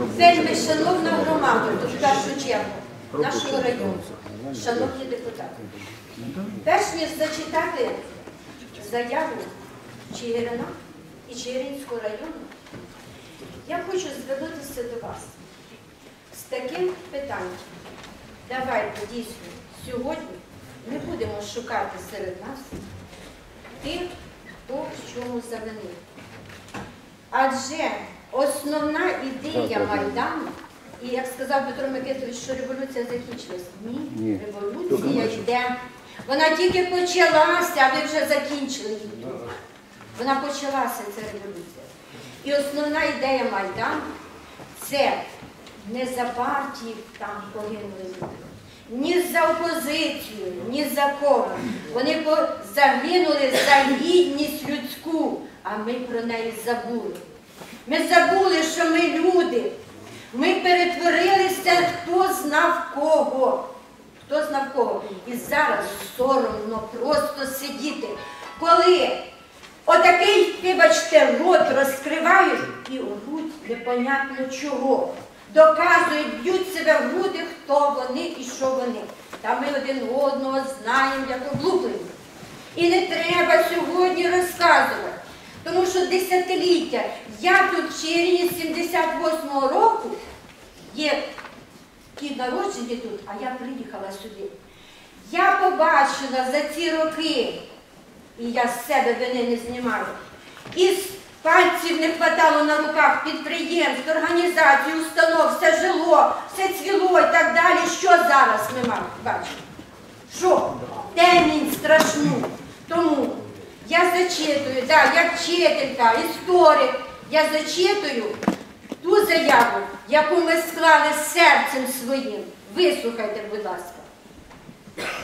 Вельми шановна громада, в першу чергу, нашого району, шановні депутати. Перш ніж зачитати заяву Чигирина і Чигиринського району, я хочу звернутися до вас з таким питанням. Давайте дійсно сьогодні не будемо шукати серед нас тих, хто в чому завинив. Адже основна ідея Майдану, і як сказав Петро Микитович, що революція закінчилась. Ні, Ні. революція йде. Вона тільки почалася, а ви вже закінчили її. Вона почалася, ця революція. І основна ідея Майдану це не за партії там погинули люди, ні за опозицію, ні за кого. Вони загинули за гідність людську, а ми про неї забули. Ми забули, що ми люди. Ми перетворилися, хто знав кого. Хто знав кого. І зараз соромно просто сидіти, коли отакий, вибачте, рот розкривають і оруть непонятно чого. Доказують, б'ють себе в груди, хто вони і що вони. Та ми один одного знаємо, як облуплені. І не треба сьогодні розказувати. Тому що десятиліття, я тут в Чирині 78-го року, є ті народжені тут, а я приїхала сюди. Я побачила за ці роки, і я з себе вини не знімаю, із пальців не хватало на руках підприємств, організацій, установ, все жило, все цвіло і так далі. Що зараз ми маємо бачимо? Що? Темінь страшну. Тому я зачитую, да, як вчителька, історик, я зачитую ту заяву, яку ми склали серцем своїм. Вислухайте, будь ласка.